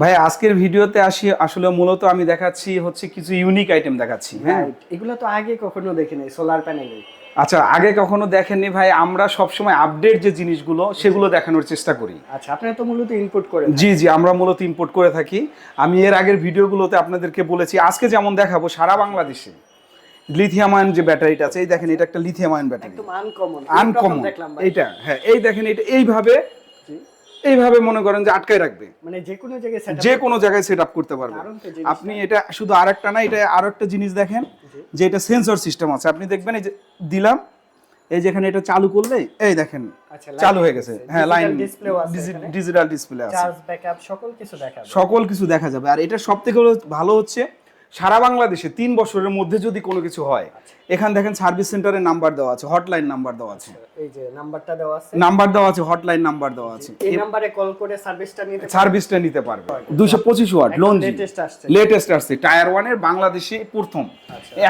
ভাই আজকের ভিডিওতে আসি আসলে মূলত আমি দেখাচ্ছি হচ্ছে কিছু ইউনিক আইটেম দেখাচ্ছি হ্যাঁ? এগুলো তো আগে কখনো দেখিনি সোলার প্যানেলে আচ্ছা আগে কখনো দেখেননি ভাই আমরা সবসময় আপডেট যে জিনিসগুলো সেগুলো দেখানোর চেষ্টা করি। আচ্ছা আপনারা তো মূলত ইনপুট করে জি জি আমরা মূলত ইম্পোর্ট করে থাকি। আমি এর আগের ভিডিওগুলোতে আপনাদেরকে বলেছি আজকে যেমন দেখাবো সারা বাংলাদেশে লিথিয়াম আয়ন যে ব্যাটারিটা আছে এই দেখেন এটা একটা লিথিয়াম আয়ন ব্যাটারি। একদম আনকমন আনকমন দেখলাম ভাই। এইটা হ্যাঁ এই দেখেন এটা এইভাবে। এইভাবে মনে করেন যে আটকায় রাখবে। মানে যে কোনো জায়গায় সেট যে কোনো জায়গায় সেট আপ করতে পারবে। আপনি এটা শুধু আরেকটা না এটা আরেকটা জিনিস দেখেন যে এটা সেন্সর সিস্টেম আছে। আপনি দেখবেন এই যে দিলাম এই যেখানে এটা চালু করলে এই দেখেন আচ্ছা চালু হয়ে গেছে। হ্যাঁ লাইন। ডিজিটাল ডিসপ্লে আছে চার্জ ব্যাকআপ সকল কিছু দেখাবে সকল কিছু দেখা যাবে। আর এটা সব থেকে ভালো হচ্ছে সারা বাংলাদেশে তিন বছরের মধ্যে যদি কোনো কিছু হয় এখানে দেখেন সার্ভিস সেন্টারের নাম্বার দেওয়া আছে হটলাইন নাম্বার দেওয়া আছে। এই যে নাম্বারটা দেওয়া আছে। নাম্বার দেওয়া আছে হটলাইন নাম্বার দেওয়া আছে। এই নাম্বারে কল করে সার্ভিসটা নিতে সার্ভিসটা নিতে পারবে। দুশো পঁচিশ ওয়াট লোন লেটেস্ট আসছে। লেটেস্ট আসছে টায়ার ওয়ানের বাংলাদেশে প্রথম।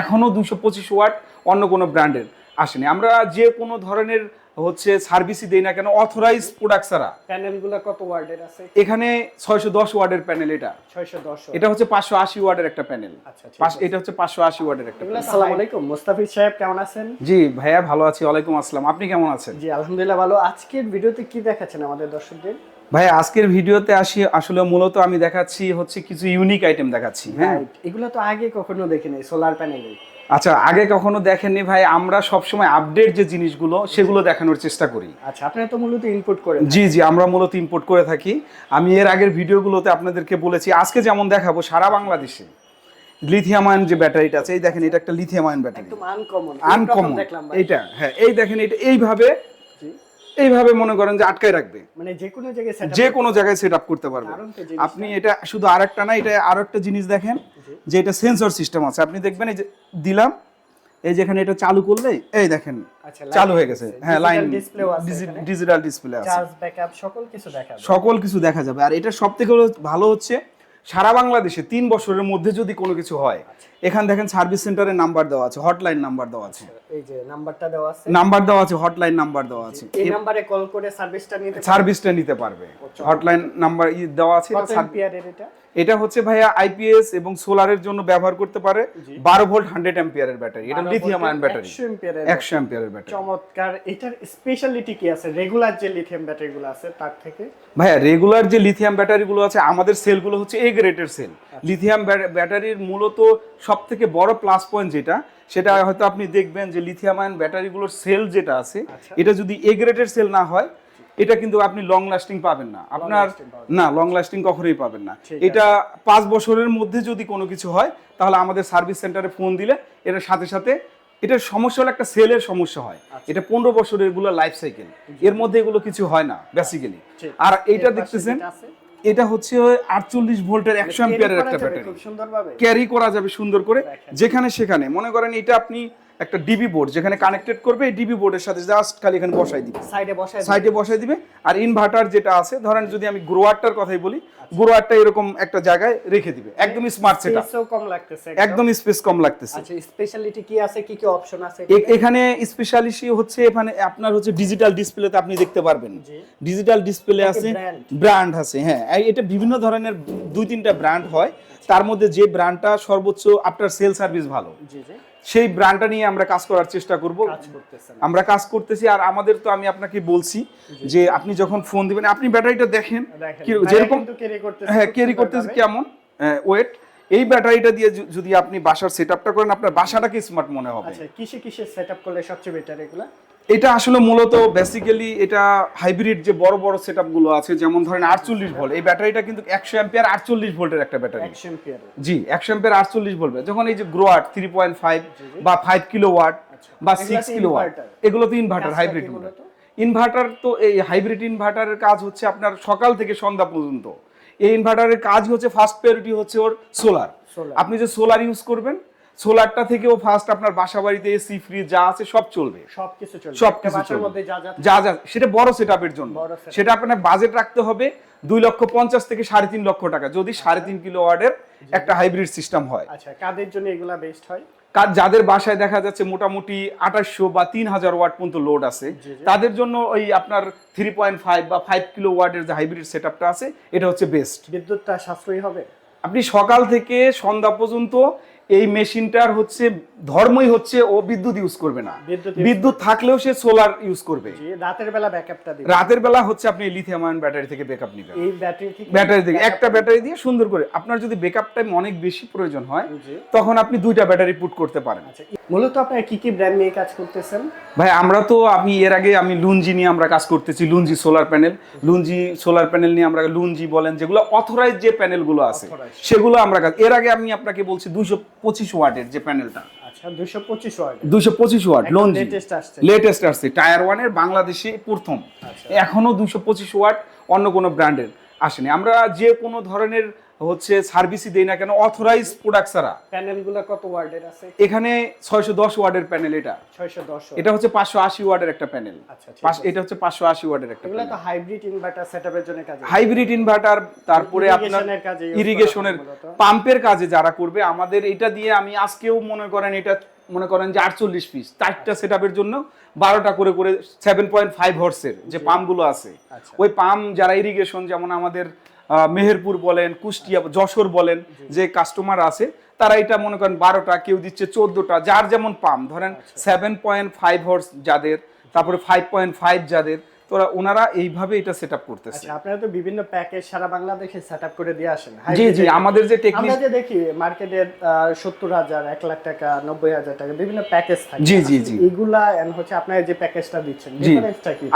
এখনও দুশো পঁচিশ ওয়াট অন্য কোনো ব্র্যান্ডের আসেনি। আমরা যে কোনো ধরনের হচ্ছে সার্ভিসই দেই না কেন অথরাইজ প্রোডাক্ট ছাড়া। প্যানেলগুলো কত ওয়ার্ডের আছে? এখানে ছয়শো দশ ওয়ার্ডের প্যানেল এটা। 610 এটা হচ্ছে পাঁচশো আশি ওয়ার্ডের একটা প্যানেল। আচ্ছা এটা হচ্ছে পাঁচশো আশি ওয়ার্ডের একটা panel। আসসালামু আলাইকুম। মুস্তাফিজ সাহেব কেমন আছেন? জি ভাইয়া ভালো আছি ওয়ালাইকুম আসসালাম। আপনি কেমন আছেন? জি আলহামদুলিল্লাহ ভালো। আজকের ভিডিওতে কি দেখাচ্ছেন আমাদের দর্শকদের? ভাই আজকের ভিডিওতে আসি আসলে মূলত আমি দেখাচ্ছি হচ্ছে কিছু ইউনিক আইটেম দেখাচ্ছি হ্যাঁ? এগুলো তো আগে কখনো দেখিনি সোলার প্যানেলে আচ্ছা আগে কখনো দেখেননি ভাই? আমরা সবসময় আপডেট যে জিনিসগুলো সেগুলো দেখানোর চেষ্টা করি। আচ্ছা আপনারা তো মূলত ইনপুট করেন জি জি আমরা মূলত ইম্পোর্ট করে থাকি। আমি এর আগের ভিডিওগুলোতে আপনাদেরকে বলেছি আজকে যেমন দেখাবো সারা বাংলাদেশে লিথিয়াম আয়ন যে ব্যাটারিটা আছে এই দেখেন এটা একটা লিথিয়াম আয়ন ব্যাটারি। একদম আনকমন আনকমন দেখলাম এটা হ্যাঁ এই দেখেন এটা এইভাবে। এইভাবে মনে করেন যে আটকায় রাখবে। মানে যে কোনো জায়গায় যে কোনো জায়গায় সেট আপ করতে পারবে। আপনি এটা শুধু আরেকটা না এটা আরেকটা জিনিস দেখেন যে এটা সেন্সর সিস্টেম আছে। আপনি দেখবেন এই যে দিলাম এই যেখানে এটা চালু করলে এই দেখেন আচ্ছা চালু হয়ে গেছে। হ্যাঁ লাইন ডিজিটাল ডিসপ্লে আছে চার্জ ব্যাকআপ সকল কিছু দেখাবে সকল কিছু দেখা যাবে। আর এটা সব থেকে ভালো হচ্ছে সারা বাংলাদেশে তিন বছরের মধ্যে যদি কোনো কিছু হয় এখানে দেখেন সার্ভিস সেন্টারের নাম্বার দেওয়া আছে হটলাইন নাম্বার দেওয়া আছে। এই যে নাম্বারটা দেওয়া আছে। নাম্বার দেওয়া আছে হটলাইন নাম্বার দেওয়া আছে। এই নম্বরে কল করে সার্ভিসটা নিতে সার্ভিসটা নিতে পারবে। হটলাইন নাম্বার দেওয়া আছে এটা? এটা হচ্ছে ভাইয়া আইপিএস এবং সোলারের জন্য ব্যবহার করতে পারে বারো ভোল্ট হান্ড্রেড অ্যাম্পিয়ারের ব্যাটারি এটা লিথিয়াম আয়ন ব্যাটারি 100 এম্পিয়ারের একশো অ্যাম্পিয়ারের ব্যাটারি চমৎকার। এটার স্পেশালিটি কি আছে? রেগুলার যে লিথিয়াম ব্যাটারিগুলো আছে তার থেকে? ভাইয়া রেগুলার যে লিথিয়াম ব্যাটারিগুলো আছে আমাদের সেলগুলো হচ্ছে এ গ্রেডের সেল লিথিয়াম ব্যাটারির মূলত সব থেকে বড় প্লাস পয়েন্ট যেটা সেটা হয়তো আপনি দেখবেন যে লিথিয়াম আয়ন ব্যাটারিগুলোর সেল যেটা আছে এটা যদি এ গ্রেডের সেল না হয় এটা কিন্তু আপনি লং লাস্টিং পাবেন না। আপনার না। লং লাস্টিং কখনোই পাবেন না। এটা পাঁচ বছরের মধ্যে যদি কোনো কিছু হয় তাহলে আমাদের সার্ভিস সেন্টারে ফোন দিলে এটার সাথে সাথে এটার সমস্যা হলো একটা সেলের সমস্যা হয়। এটা পনেরো বছরের এগুলো লাইফ সাইকেল এর মধ্যে এগুলো কিছু হয় না বেসিক্যালি আর এইটা এর দেখতেছেন এটা হচ্ছে আটচল্লিশ ভোল্টের একশো অ্যাম্পিয়ারের একটা ব্যাটারি ক্যারি করা যাবে সুন্দর করে যেখানে সেখানে। মনে করেন এটা আপনি একটা ডিবি বোর্ড যেখানে কানেক্টেড করবে এই ডিবি বোর্ডের সাথে জাস্ট খালি এখানে বসাই দিবে। সাইডে বসায় সাইডে বসাই দিবে। আর ইনভার্টার যেটা আছে ধরেন যদি আমি গ্রোয়ারটার কথাই বলি গ্রোয়ারটা এরকম একটা জায়গায় রেখে দিবে। একদম স্মার্ট সেটআপ স্পেসও কম লাগতেছে একদম। স্পেস কম লাগতেছে। আচ্ছা স্পেশালিটি কি আছে? কি কি অপশন আছে এখানে? স্পেশালিটি হচ্ছে এখানে আপনার হচ্ছে ডিজিটাল ডিসপ্লেতে আপনি দেখতে পারবেন। জি। ডিজিটাল ডিসপ্লে আছে ব্র্যান্ড আছে হ্যাঁ। এটা বিভিন্ন ধরনের দুই তিনটা ব্র্যান্ড হয় তার মধ্যে যে ব্র্যান্ডটা সর্বোচ্চ আফটার সেল সার্ভিস ভালো। জি জি। সেই ব্র্যান্ডটা নিয়ে আমরা কাজ করার চেষ্টা করব। আমরা কাজ করতেছি আর আমাদের তো আমি আপনাকে বলছি যে আপনি যখন ফোন দিবেন আপনি ব্যাটারিটা দেখেন। যেরকম হ্যাঁ ক্যারি করতেছে কেমন? ওয়েট এই ব্যাটারিটা দিয়ে যদি আপনি বাসার সেটআপটা করেন আপনার বাসাটাকে স্মার্ট মনে হবে। কিসে কিসে কিসে সেটআপ করলে সবচেয়ে বেটার এগুলা? এটা আসলে মূলত বেসিক্যালি এটা হাইব্রিড যে বড় বড় সেটগুলো আছে যেমন ধরেন আটচল্লিশ ভোল্ট এই ব্যাটারিটা কিন্তু একশো অ্যাম্পিয়ার আটচল্লিশ ভোল্টের একটা ব্যাটারি। জি একশো অ্যাম্পিয়ার আটচল্লিশ ভোল্ট যখন এই যে গ্রোয়াট থ্রি পয়েন্ট ফাইভ বা ফাইভ কিলো ওয়াট বা সিক্স কিলো ওয়াট এগুলো তো ইনভার্টার হাইব্রিড ইনভার্টার তো এই হাইব্রিড ইনভার্টারের কাজ হচ্ছে আপনার সকাল থেকে সন্ধ্যা পর্যন্ত। এই ইনভার্টারের কাজ হচ্ছে ফার্স্ট প্রায়োরিটি হচ্ছে ওর সোলার আপনি যে সোলার ইউজ করবেন সোলারটা থেকেও ফার্স্ট আপনার বাসা বাড়িতে এসি ফ্রিজ যা আছে সব চলবে। সবকিছু চলবে। সবকিছু চলবে। যা যা সেটা বড় সেট জন্য। সেটা আপনার বাজেট রাখতে হবে দুই লক্ষ পঞ্চাশ থেকে সাড়ে তিন লক্ষ টাকা। যদি সাড়ে তিন কিলো ওয়ার্ডের একটা হাইব্রিড সিস্টেম হয়। আচ্ছা কাদের জন্য এগুলা বেস্ট হয়? যাদের বাসায় দেখা যাচ্ছে মোটামুটি আঠাশশো বা তিন হাজার ওয়াট পর্যন্ত লোড আছে। তাদের জন্য ওই আপনার থ্রি পয়েন্ট ফাইভ বা ফাইভ কিলো ওয়াটের যে হাইব্রিড সেট আছে এটা হচ্ছে বেস্ট বিদ্যুৎটা সাশ্রয়ী হবে? আপনি সকাল থেকে সন্ধ্যা পর্যন্ত এই মেশিনটার হচ্ছে ধর্মই হচ্ছে ও বিদ্যুৎ ইউজ করবে না। বিদ্যুৎ থাকলেও সে সোলার ইউজ করবে। রাতের বেলা ব্যাকআপটা দিবে। রাতের বেলা হচ্ছে আপনি লিথিয়াম আয়ন ব্যাটারি থেকে ব্যাকআপ নেবেন। এই ব্যাটারি থেকে ব্যাটারি থেকে একটা ব্যাটারি দিয়ে সুন্দর করে আপনার যদি ব্যাকআপ টাইম অনেক বেশি প্রয়োজন হয় তখন আপনি দুইটা ব্যাটারি পুট করতে পারেন। আচ্ছা মূলত আপনারা কি কি ব্র্যান্ড নিয়ে কাজ করতেছেন? ভাই আমরা তো আমি এর আগে আমি লুঞ্জি নিয়ে আমরা কাজ করতেছি Longi solar panel Longi solar panel নিয়ে আমরা লুঞ্জি বলেন যেগুলো অথরাইজ যে প্যানেলগুলো আছে সেগুলো আমরা কাজ এর আগে আমি আপনাকে বলছি দুইশো পঁচিশ ওয়াটের যে প্যানেলটা আচ্ছা দুশো পঁচিশ ওয়াট। লঞ্জি। লেটেস্ট আসছে। টায়ার ওয়ানের বাংলাদেশে প্রথম। আচ্ছা। এখনও দুইশো পঁচিশ ওয়াট অন্য কোনো ব্র্যান্ডের আসেনি। আমরা যে কোনো ধরনের হচ্ছে সার্ভিসই দেই না কেন অথরাইজ প্রোডাক্ট ছাড়া। প্যানেলগুলো কত ওয়ার্ডের আছে? এখানে ছয়শো দশ ওয়াটের প্যানেল এটা। ছয়শো দশ এটা হচ্ছে পাঁচশো আশি ওয়াটের একটা প্যানেল। আচ্ছা, এটা হচ্ছে পাঁচশো আশি ওয়াটের একটা এগুলো তো হাইব্রিড ইনভার্টার সেটআপের জন্য কাজে হাইব্রিড ইনভার্টার তারপরে আপনার ইরিগেশনের পাম্পের কাজে যারা করবে আমাদের এটা দিয়ে আমি আজকেও মনে করেন এটা মনে করেন যে আটচল্লিশ পিস চারটা সেট জন্য বারোটা করে করে সেভেন পয়েন্ট ফাইভ হর্সের যে পাম্পগুলো আছে। আচ্ছা। ওই পাম্প যারা ইরিগেশন যেমন আমাদের মেহেরপুর বলেন কুষ্টিয়া যশোর বলেন যে কাস্টমার আছে তারা এটা মনে করেন বারোটা কেউ দিচ্ছে চোদ্দটা যার যেমন পাম্প ধরেন। সেভেন পয়েন্ট ফাইভ হর্স যাদের তারপরে ফাইভ পয়েন্ট ফাইভ যাদের তোরা ওনারা এইভাবে এটা সেট আপ করতেছে। আচ্ছা আপনারা তো বিভিন্ন প্যাকেজ সারা বাংলাদেশে সেটআপ করে দিয়ে আসেন। জি জি আমাদের যে টেকনিক আমরা যে দেখি মার্কেটে সত্তর হাজার এক লাখ টাকা নব্বই হাজার টাকা বিভিন্ন প্যাকেজ থাকে। জি, জি, জি। এগুলা হচ্ছে আপনারা যে প্যাকেজটা দিচ্ছেন জি।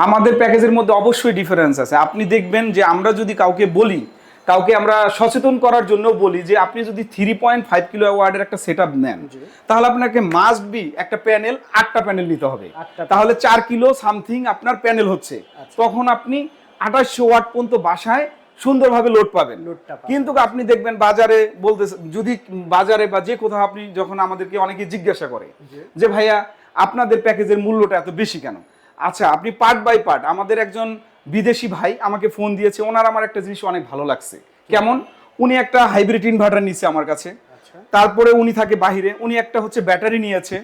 আমাদের প্যাকেজের মধ্যে অবশ্যই ডিফারেন্স আছে। আপনি দেখবেন যে আমরা যদি কাউকে বলি কাউকে আমরা সচেতন করার জন্য বলি যে আপনি যদি থ্রি পয়েন্ট ফাইভ কিলো ওয়ার্ডের একটা সেট নেন তাহলে আপনাকে মাস্ট বি একটা প্যানেল আটটা প্যানেল নিতে হবে। তাহলে চার কিলো সামথিং আপনার প্যানেল হচ্ছে। আচ্ছা। তখন আপনি আঠাশশো ওয়াট পর্যন্ত বাসায় সুন্দরভাবে লোড পাবেন। কিন্তু আপনি দেখবেন বাজারে বলতে যদি বাজারে বা যে কোথাও আপনি যখন আমাদেরকে অনেকে জিজ্ঞাসা করে যে ভাইয়া আপনাদের প্যাকেজের মূল্যটা এত বেশি কেন? আচ্ছা আপনি পার্ট বাই পার্ট আমাদের একজন বিদেশি ভাই আমাকে ফোন দিয়েছে ওনার আমার একটা জিনিস অনেক ভালো লাগছে। কেমন? উনি একটা হাইব্রিড ইনভার্টার নিচ্ছে আমার কাছে। আচ্ছা। তারপরে উনি থাকে বাহিরে উনি একটা হচ্ছে ব্যাটারি নিয়েছে।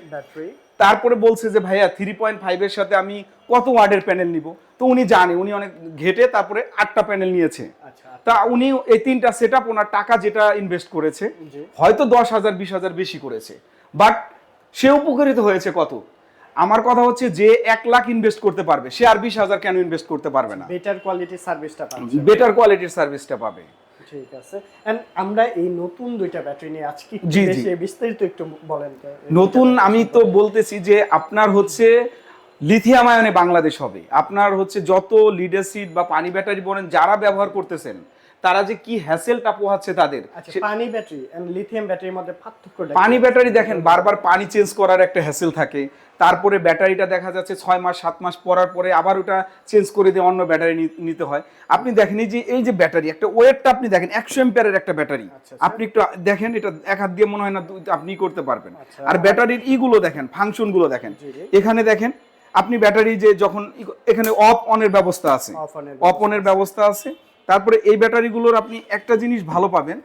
তারপরে বলছে যে ভাইয়া থ্রি পয়েন্ট ফাইভের সাথে আমি কত ওয়ার্ডের প্যানেল নিব? তো উনি জানে উনি অনেক ঘেটে তারপরে আটটা প্যানেল নিয়েছে। আচ্ছা তা উনি এই তিনটা সেট আপ ওনার টাকা যেটা ইনভেস্ট করেছে হয়তো দশ হাজার বিশ হাজার বেশি করেছে। বাট সে উপকৃত হয়েছে কত? আমার কথা হচ্ছে যে এক লাখ ইনভেস্ট করতে পারবে সে আর বিশ হাজার কেন ইনভেস্ট করতে পারবে না? বেটার কোয়ালিটির সার্ভিসটা পাচ্ছেন বেটার কোয়ালিটির সার্ভিসটা পাবে। ঠিক আছে। এন্ড আমরা এই নতুন দুইটা ব্যাটারি নিয়ে আজকে। বেশি বিস্তারিত একটু বলেন নতুন আমি তো বলতেছি যে আপনার হচ্ছে লিথিয়াম আয়নে বাংলাদেশ হবে। আপনার হচ্ছে যত লিডারশিপ বা পানি ব্যাটারি বলেন যারা ব্যবহার করতেছেন তারা যে কি হ্যাসেলটা পোহাচ্ছে তাদের আচ্ছা পানি ব্যাটারি এন্ড লিথিয়াম ব্যাটারির মধ্যে পার্থক্যটা পানি ব্যাটারি দেখেন বারবার পানি চেঞ্জ করার একটা হ্যাসেল থাকে। তারপরে ব্যাটারিটা দেখা যাচ্ছে ছয় মাস সাত মাস পরার পরে আবার ওটা চেঞ্জ করে দিয়ে অন্য ব্যাটারি নিতে হয়। আপনি দেখেন এই যে এই যে ব্যাটারি একটা ওয়েটটা আপনি দেখেন একশো এম্পিয়ারের একটা ব্যাটারি। আচ্ছা, আপনি একটু দেখেন এটা এক হাত দিয়ে মনে হয় না আপনি করতে পারবেন। আচ্ছা। আর ব্যাটারির ইগুলো দেখেন ফাংশনগুলো দেখেন। এখানে দেখেন আপনি ব্যাটারি যে যখন এখানে অফ অনের ব্যবস্থা আছে। অফ অনের ব্যবস্থা আছে। তারপরে এই ব্যাটারিগুলোর আপনি একটা জিনিস ভালো পাবেন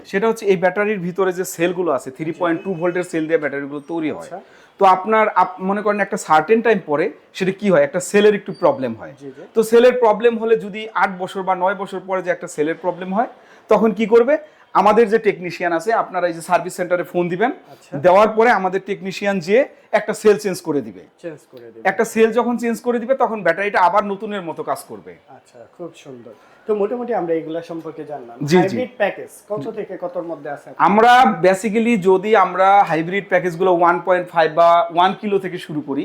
সেটা হচ্ছে এই ব্যাটারির ভিতরে যে সেলগুলো আছে থ্রি পয়েন্ট টু ভোল্টের সেল দিয়ে ব্যাটারিগুলো তৈরি হয় আচ্ছা। তো আপনার আপ- মনে করেন একটা সার্টেন টাইম পরে সেটা কি হয় একটা সেলের একটু প্রবলেম হয়। তো সেলের প্রবলেম হলে যদি আট বছর বা নয় বছর পরে যে একটা সেলের প্রবলেম হয় তখন কি করবে আমাদের যে টেকনিশিয়ান আছে আপনারা এই যে সার্ভিস সেন্টারে ফোন দিবেন আচ্ছা। দেওয়ার পরে আমাদের টেকনিশিয়ান যে একটা সেল চেঞ্জ করে দিবে। চেঞ্জ করে দিবেন একটা সেল যখন চেঞ্জ করে দিবে তখন ব্যাটারিটা আবার নতুনের মতো কাজ করবে। আচ্ছা খুব সুন্দর। তো মোটামুটি আমরা এগুলা সম্পর্কে জানলাম। হাইব্রিড প্যাকেজ কত থেকে কতর মধ্যে আছে আমরা বেসিক্যালি যদি আমরা হাইব্রিড প্যাকেজগুলো ওয়ান পয়েন্ট ফাইভ বা ওয়ান কিলো থেকে শুরু করি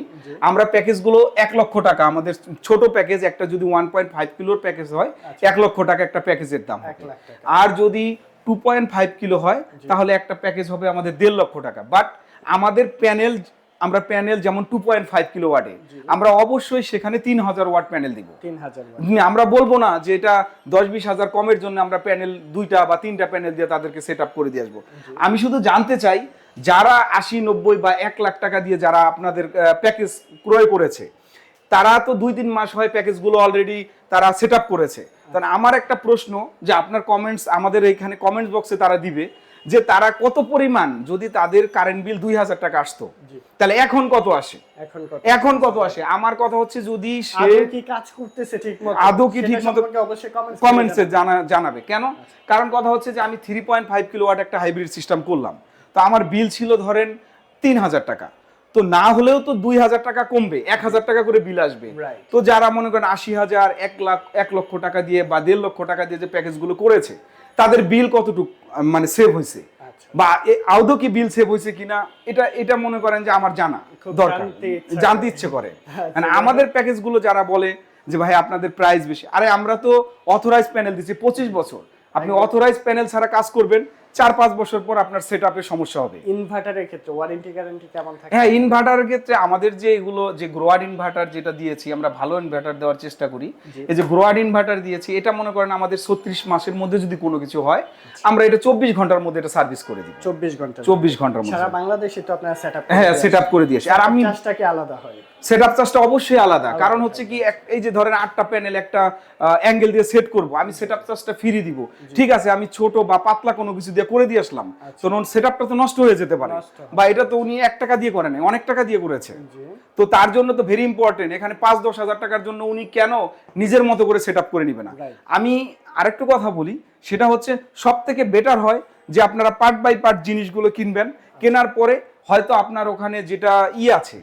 আমরা প্যাকেজগুলো এক লক্ষ টাকা আমাদের ছোট প্যাকেজ একটা যদি ওয়ান পয়েন্ট ফাইভ কিলোর প্যাকেজ হয় এক লক্ষ টাকা একটা প্যাকেজের দাম আর যদি টু পয়েন্ট ফাইভ কিলো হয় তাহলে একটা প্যাকেজ হবে আমাদের দেড় লক্ষ টাকা। বাট আমাদের প্যানেল আমরা প্যানেল যেমন টু পয়েন্ট ফাইভ কিলো ওয়াটে আমরা অবশ্যই সেখানে তিন হাজার ওয়াট প্যানেল দিব। আমরা বলব না যে এটা দশ বিশ হাজার কমের জন্য আমরা প্যানেল দুইটা বা তিনটা প্যানেল দিয়ে তাদেরকে সেট আপ করে দিয়ে আসব। আমি শুধু জানতে চাই যারা আশি নব্বই বা এক লাখ টাকা দিয়ে যারা আপনাদের প্যাকেজ ক্রয় করেছে তারা তো দুই তিন মাস হয় প্যাকেজগুলো অলরেডি তারা সেট আপ করেছে। তাহলে আমার একটা প্রশ্ন যে আপনার কমেন্টস আমাদের এইখানে কমেন্টস বক্সে তারা দিবে যে তারা কত পরিমাণ যদি তাদের কারেন্ট বিল দুই হাজার টাকা আসতো তাহলে এখন কত আসে? এখন কত? এখন কত আসে? আমার কথা হচ্ছে যদি সে কি কাজ করতেছে ঠিকমতো? আদৌ কি সম্পর্কে অবশ্যই কমেন্টস কমেন্টসে জানা জানাবে। কেন? কারণ কথা হচ্ছে যে আমি থ্রি পয়েন্ট ফাইভ কিলোওয়াট একটা হাইব্রিড সিস্টেম করলাম। তো আমার বিল ছিল ধরেন তিন হাজার টাকা। তো না হলেও তো দুই হাজার টাকা কমবে এক হাজার টাকা করে বিল আসবে। তো যারা মনে করেন আশি হাজার এক লাখ এক লক্ষ টাকা দিয়ে বা দেড় লক্ষ টাকা দিয়ে যে প্যাকেজগুলো করেছে তাদের বিল কতটুকু মানে সেভ হয়েছে? আচ্ছা। বা আদৌ কি বিল সেভ হয়েছে কিনা এটা এটা মনে করেন যে আমার জানা দরকার। জানতে ইচ্ছা করে। আচ্ছা, মানে আমাদের প্যাকেজগুলো যারা বলে যে ভাই আপনাদের প্রাইস বেশি আরে আমরা তো অথরাইজ প্যানেল দিচ্ছি পঁচিশ বছর। আপনি অথরাইজ প্যানেল ছাড়া কাজ করবেন চার পাঁচ বছর পর আপনার সেট সমস্যা হবে। ইনভার্টারের ক্ষেত্রে ওয়ারেন্টি গ্যারান্টি কেমন থাকে? হ্যাঁ ইনভার্টারের ক্ষেত্রে আমাদের যে এগুলো যে গ্রোয়ার ইনভার্টার যেটা দিয়েছি আমরা ভালো ইনভার্টার দেওয়ার চেষ্টা করি। এই যে গ্রোয়ার ইনভার্টার দিয়েছি এটা মনে করেন আমাদের ছত্রিশ মাসের মধ্যে যদি কোনো কিছু হয় আমরা এটা চব্বিশ ঘণ্টার মধ্যে এটা সার্ভিস করে দিই চব্বিশ ঘণ্টা চব্বিশ ঘণ্টার মধ্যে। সারা বাংলাদেশে তো আপনারা সেট আপ হ্যাঁ সেট আপ করে দিয়েছি। আর আমি চার্জটা কি আলাদা হয়? সেট আপ চার্জটা অবশ্যই আলাদা। কারণ হচ্ছে কি এই যে ধরেন আটটা প্যানেল একটা অ্যাঙ্গেল দিয়ে সেট করব আমি সেট আপ চার্জটা ফ্রি দিব ঠিক আছে আমি ছোট বা পাতলা কোনো কিছু দিয়ে করে দিয়ে আসলাম। তখন সেট আপটা তো নষ্ট হয়ে যেতে পারে। বা এটা তো উনি এক টাকা দিয়ে করে নাই অনেক টাকা দিয়ে করেছে। তো তার জন্য তো ভেরি ইম্পর্টেন্ট এখানে পাঁচ দশ হাজার টাকার জন্য উনি কেন নিজের মতো করে সেট আপ করে নিবে না. আমি আরেকটু কথা বলি সেটা হচ্ছে সব থেকে বেটার হয় যে আপনারা পার্ট বাই পার্ট জিনিসগুলো কিনবেন কেনার পরে হয়তো আপনার ওখানে যেটা ই আছে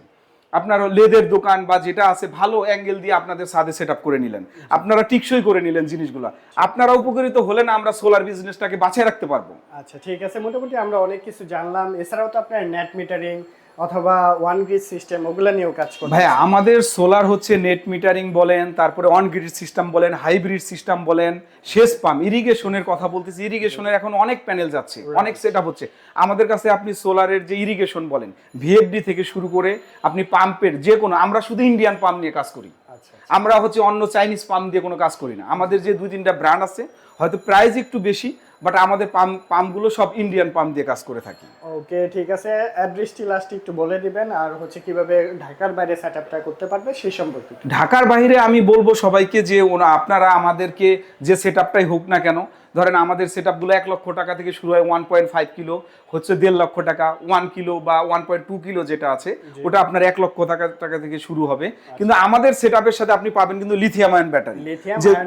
আপনার লেদের দোকান বা যেটা আছে, ভালো অ্যাঙ্গেল দিয়ে আপনাদের সাথে সেট করে নিলেন। আপনারা টিকসই করে নিলেন জিনিসগুলো। আপনারা উপকৃত হলে না আমরা সোলার বিজনেসটাকে বাঁচিয়ে রাখতে পারব। আচ্ছা ঠিক আছে। মোটামুটি আমরা অনেক কিছু জানলাম। এছাড়াও তো আপনার নেট মিটারিং অথবা ওয়ান গ্রিড সিস্টেম ওগুলো নিয়েও কাজ করতে ভাই আমাদের সোলার হচ্ছে নেট মিটারিং বলেন তারপরে অন গ্রিড সিস্টেম বলেন হাইব্রিড সিস্টেম বলেন সেচ পাম্প ইরিগেশনের কথা বলতেছি ইরিগেশনের এখন অনেক প্যানেল যাচ্ছে অনেক সেট হচ্ছে। আমাদের কাছে আপনি সোলারের যে ইরিগেশন বলেন ভিএফডি থেকে শুরু করে আপনি পাম্পের যে কোনো আমরা শুধু ইন্ডিয়ান পাম্প নিয়ে কাজ করি। আচ্ছা আমরা হচ্ছে অন্য চাইনিজ পাম্প দিয়ে কোনো কাজ করি না। আমাদের যে দুই তিনটা ব্র্যান্ড আছে হয়তো প্রাইস একটু বেশি বাট আমাদের পাম্প পাম্পগুলো সব ইন্ডিয়ান পাম্প দিয়ে কাজ করে থাকি। ওকে ঠিক আছে। অ্যাড্রেসটি লাস্ট একটু বলে দিবেন আর হচ্ছে কীভাবে ঢাকার বাইরে সেট আপটা করতে পারবে সেই সম্পর্কে ঢাকার বাইরে আমি বলব সবাইকে যে ওনা আপনারা আমাদেরকে যে সেট আপটাই হোক না কেন ধরেন আমাদের সেট আপগুলো এক লক্ষ টাকা থেকে শুরু হয় ওয়ান পয়েন্ট ফাইভ কিলো হচ্ছে দেড় লক্ষ টাকা ওয়ান কিলো বা ওয়ান পয়েন্ট টু কিলো যেটা আছে ওটা আপনার এক লক্ষ টাকা টাকা থেকে শুরু হবে। কিন্তু আমাদের সেট আপের সাথে আপনি পাবেন কিন্তু লিথিয়াম আয়ন ব্যাটারি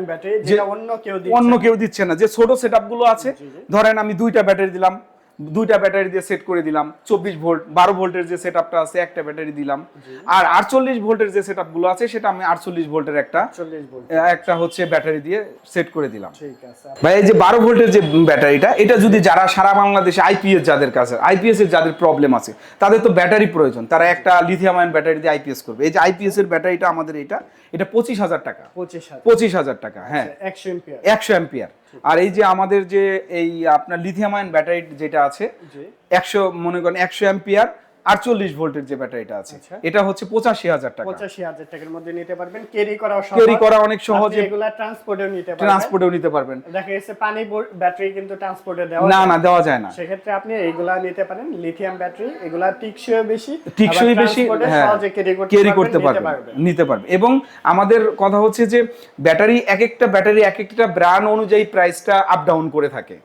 ব্যাটারি অন্য কেউ দিচ্ছে অন্য না। কেউ দিচ্ছে না। যে ছোট সেটগুলো আছে। ধরেন আমি দুইটা ব্যাটারি দিলাম। দুইটা ব্যাটারি দিয়ে সেট করে দিলাম চব্বিশ ভোল্ট বারো ভোল্টের যে সেট আপটা আছে একটা ব্যাটারি দিলাম। আর আটচল্লিশ ভোল্টের যে সেটগুলো আছে সেটা আমি আটচল্লিশ ভোল্টের একটা একটা হচ্ছে ব্যাটারি দিয়ে সেট করে দিলাম। ভাই এই যে বারো ভোল্টের যে ব্যাটারিটা এটা যদি যারা সারা বাংলাদেশে আইপিএস যাদের কাছে আইপিএস এর যাদের প্রবলেম আছে তাদের তো ব্যাটারি প্রয়োজন। তারা একটা লিথিয়াম আয়ন ব্যাটারি দিয়ে আইপিএস করবে। এই যে আইপিএস এর ব্যাটারিটা আমাদের এটা এটা পঁচিশ হাজার টাকা। পঁচিশ হাজার। টাকা হ্যাঁ। একশো এম্পিয়ার। একশো অ্যাম্পিয়ার আর এই যে আমাদের যে এই আপনার লিথিয়াম আয়ন ব্যাটারি যেটা আছে একশো মনে করেন একশো অ্যাম্পিয়ার আটচল্লিশ ভোল্টের যে ব্যাটারিটা আছে আচ্ছা। এটা হচ্ছে পঁচাশি হাজার টাকা। পঁচাশি হাজার টাকার মধ্যে নিতে পারবেন। ক্যারি করা ক্যারি করা অনেক সহজে এগুলা ট্রান্সপোর্টেও নিতে পারবেন। ট্রান্সপোর্টেও নিতে পারবেন। দেখা গেছে পানি ব্যাটারি কিন্তু ট্রান্সপোর্টে দেওয়া না না দেওয়া যায় না। সেক্ষেত্রে আপনি এইগুলা নিতে পারেন লিথিয়াম ব্যাটারি এগুলা টিকসইও বেশি টিকসই বেশি হ্যাঁ সহজে ক্যারি করতে পারবেন, নিতে পারবেন এবং আমাদের কথা হচ্ছে যে ব্যাটারি এক একটা ব্যাটারি এক একটা ব্র্যান্ড অনুযায়ী প্রাইসটা আপ ডাউন করে থাকে।